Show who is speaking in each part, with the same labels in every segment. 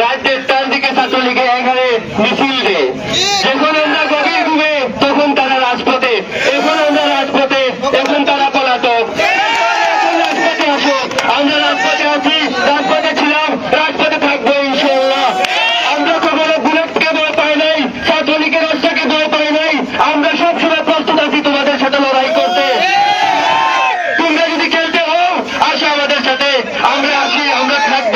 Speaker 1: রাজ্য আমরা আছি, আমরা খাদ্য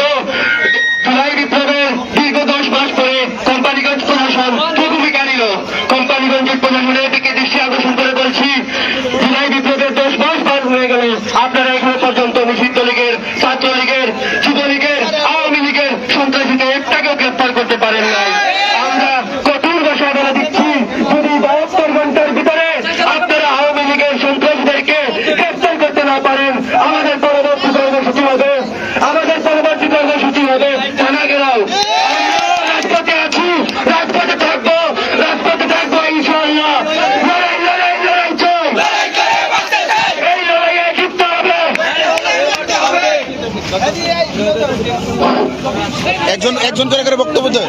Speaker 1: জুলাই বিপ্লবের দীর্ঘ দশ মাস পরে কোম্পানিগঞ্জ প্রশাসন কি ভূমিকা নিল কোম্পানিগঞ্জের প্রশাসনের দিকে দৃষ্টি আকর্ষণ করে বলছি
Speaker 2: একজন একজন করে বক্তব্য দেয়।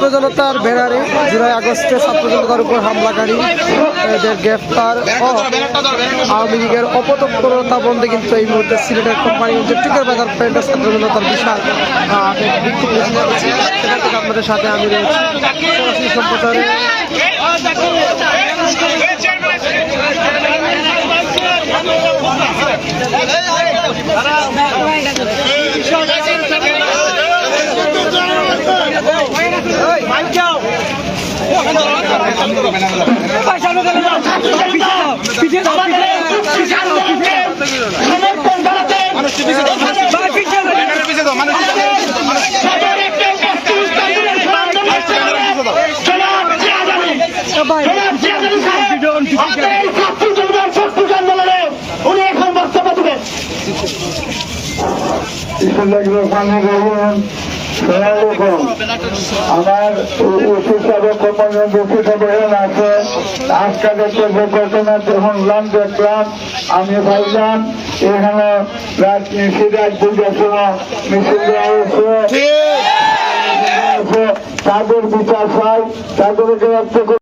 Speaker 3: ছাত্র জনতার ব্যানারে জুলাই আগস্টে ছাত্র জনতার উপর হামলাকারী এদের গ্রেফতার ও আওয়ামী লীগের অপতৎপরতা বন্ধে কিন্তু এই মুহূর্তে সিলেটের কোম্পানি টিকার বাজার প্যান্টের ছাত্র জনতার বিশাল আপনাদের সাথে আমি রয়েছি। সম্প্রচারে
Speaker 4: আমার ওষুধ সাহেব দুঃখিত বহন আছে আজকে দেখতে ঘটনা যখন লাম দেখলাম আমি ভাবলাম এখানে রাত সিরাজ দুইটার সময় মিছিল দেওয়া হয়েছে তাদের বিচার চাই তাদেরকে